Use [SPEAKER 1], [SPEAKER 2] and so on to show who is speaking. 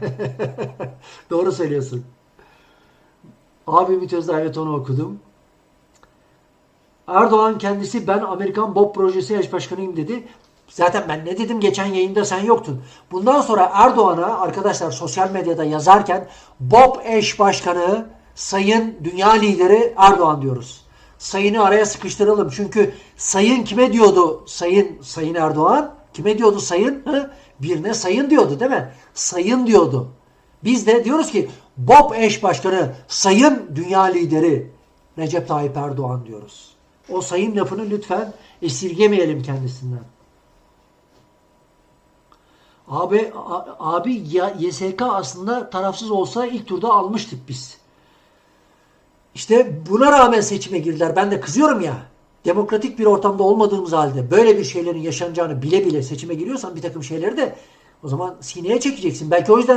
[SPEAKER 1] Doğru söylüyorsun. Abi Ümit Özdağ evet onu okudum. Erdoğan kendisi ben Amerikan Bob projesi eş başkanıyım dedi. Zaten ben ne dedim geçen yayında sen yoktun. Bundan sonra Erdoğan'a arkadaşlar sosyal medyada yazarken Bob eş başkanı sayın dünya lideri Erdoğan diyoruz. Sayını araya sıkıştıralım. Çünkü sayın kime diyordu sayın sayın Erdoğan? Kime diyordu sayın? Birine sayın diyordu değil mi? Sayın diyordu. Biz de diyoruz ki Bob eş başkanı sayın dünya lideri Recep Tayyip Erdoğan diyoruz. O sayın lafını lütfen esirgemeyelim kendisinden. Abi abi YSK aslında tarafsız olsa ilk turda almıştık biz. İşte buna rağmen seçime girdiler. Ben de kızıyorum ya. Demokratik bir ortamda olmadığımız halde böyle bir şeylerin yaşanacağını bile bile seçime giriyorsan bir takım şeyleri de o zaman sineye çekeceksin. Belki o yüzden